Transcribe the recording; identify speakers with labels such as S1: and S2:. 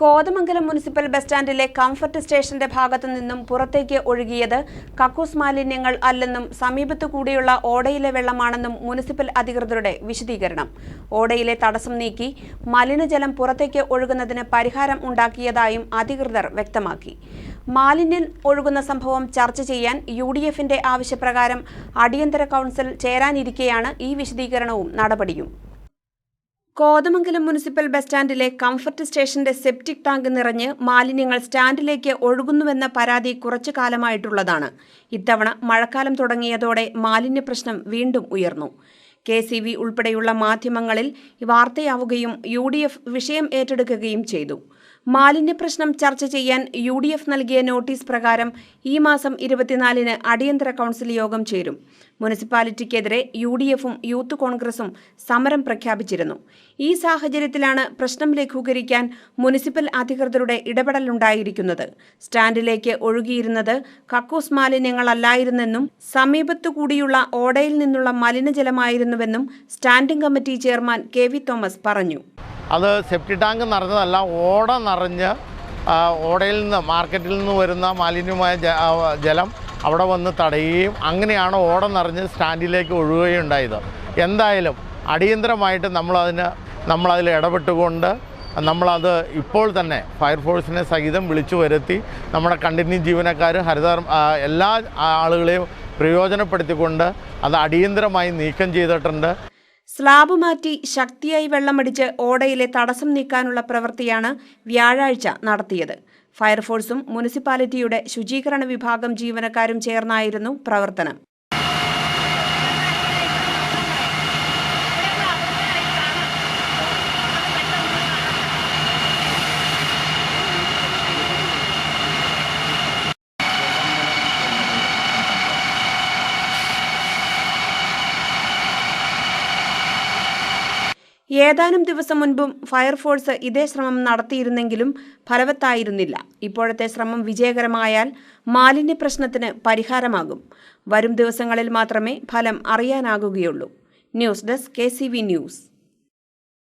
S1: Kothamangalam municipal bus സ്റ്റാൻഡിലെ comfort സ്റ്റേഷന്റെ ഭാഗത്തു നിന്നും പുറത്തേക്ക് ഒഴുകിയത് കക്കൂസ് മാലിന്യങ്ങൾ അല്ലെന്നും സമീപത്തു കൂടിയുള്ള ഓടയിലെ വെള്ളമാണെന്നും മുനിസിപ്പൽ അധികൃതരുടെ വിശദീകരണം. ഓടയിലെ തടസ്സം നീക്കി മലിനജലം പുറത്തേക്ക് ഒഴുകുന്നതിന് പരിഹാരം ഉണ്ടാക്കിയതായും അധികൃതർ വ്യക്തമാക്കി. മാലിന്യം ഒഴുകുന്ന സംഭവം ചർച്ച ചെയ്യാൻ യു ഡി എഫിന്റെ ആവശ്യപ്രകാരം അടിയന്തര കൗൺസിൽ ചേരാനിരിക്കെയാണ് ഈ വിശദീകരണവും നടപടിയും. കോതമംഗലം മുനിസിപ്പൽ ബസ് സ്റ്റാൻഡിലെ കംഫർട്ട് സ്റ്റേഷന്റെ സെപ്റ്റിക് ടാങ്ക് നിറഞ്ഞ് മാലിന്യങ്ങൾ സ്റ്റാൻഡിലേക്ക് ഒഴുകുന്നുവെന്ന പരാതി കുറച്ചു കാലമായിട്ടുള്ളതാണ്. ഇത്തവണ മഴക്കാലം തുടങ്ങിയതോടെ മാലിന്യ പ്രശ്നം വീണ്ടും ഉയർന്നു. കെ സി വി ഉൾപ്പെടെയുള്ള മാധ്യമങ്ങളിൽ വാർത്തയാവുകയും യു ഡി എഫ് വിഷയം ഏറ്റെടുക്കുകയും ചെയ്തു. മാലിന്യ പ്രശ്നം ചർച്ച ചെയ്യാൻ യു ഡി എഫ് നൽകിയ നോട്ടീസ് പ്രകാരം ഈ മാസം ഇരുപത്തിനാലിന് അടിയന്തര കൗൺസിൽ യോഗം ചേരും. മുനിസിപ്പാലിറ്റിക്കെതിരെ യു ഡി എഫും യൂത്ത് കോൺഗ്രസും സമരം പ്രഖ്യാപിച്ചിരുന്നു. ഈ സാഹചര്യത്തിലാണ് പ്രശ്നം ലഘൂകരിക്കാൻ മുനിസിപ്പൽ അധികൃതരുടെ ഇടപെടലുണ്ടായിരിക്കുന്നത്. സ്റ്റാൻഡിലേക്ക് ഒഴുകിയിരുന്നത് കക്കൂസ് മാലിന്യങ്ങളല്ലായിരുന്നെന്നും സമീപത്തുകൂടിയുള്ള ഓടയിൽ നിന്നുള്ള മലിനജലമായിരുന്നുവെന്നും standing committee chairman K V Thomas പറഞ്ഞു.
S2: അത് സെപ്റ്റി ടാങ്ക് നിറഞ്ഞതല്ല ഓട നിറഞ്ഞ് ഓടയിൽ നിന്ന് മാർക്കറ്റിൽ നിന്ന് വരുന്ന മാലിന്യമായ ജലം അവിടെ വന്ന് തടയുകയും അങ്ങനെയാണ് ഓട നിറഞ്ഞ് സ്റ്റാൻഡിലേക്ക് ഒഴുകുകയും ഉണ്ടായത്. എന്തായാലും അടിയന്തരമായിട്ട് നമ്മളതിന് നമ്മളതിൽ ഇടപെട്ടുകൊണ്ട് നമ്മളത് ഇപ്പോൾ തന്നെ ഫയർഫോഴ്സിനെ സഹിതം വിളിച്ചു വരുത്തി നമ്മുടെ കണ്ടിന്യൂ ജീവനക്കാർ ഹരിത എല്ലാ ആളുകളെയും പ്രയോജനപ്പെടുത്തിക്കൊണ്ട് അത് അടിയന്തരമായി നീക്കം ചെയ്തിട്ടുണ്ട്.
S1: സ്ലാബ് മാറ്റി ശക്തിയായി വെള്ളമടിച്ച് ഓടയിലെ തടസ്സം നീക്കാനുള്ള പ്രവൃത്തിയാണ് വ്യാഴാഴ്ച നടത്തിയത്. ഫയർഫോഴ്സും മുനിസിപ്പാലിറ്റിയുടെ ശുചീകരണ വിഭാഗം ജീവനക്കാരും ചേർന്നായിരുന്നു പ്രവർത്തനം. ഏതാനും ദിവസം മുൻപും ഫയർഫോഴ്സ് ഇതേ ശ്രമം നടത്തിയിരുന്നെങ്കിലും ഫലവത്തായിരുന്നില്ല. ഇപ്പോഴത്തെ ശ്രമം വിജയകരമായാൽ മാലിന്യ പ്രശ്നത്തിന് പരിഹാരമാകും. വരും ദിവസങ്ങളിൽ മാത്രമേ ഫലം അറിയാനാകുകയുള്ളൂ. News desk K news.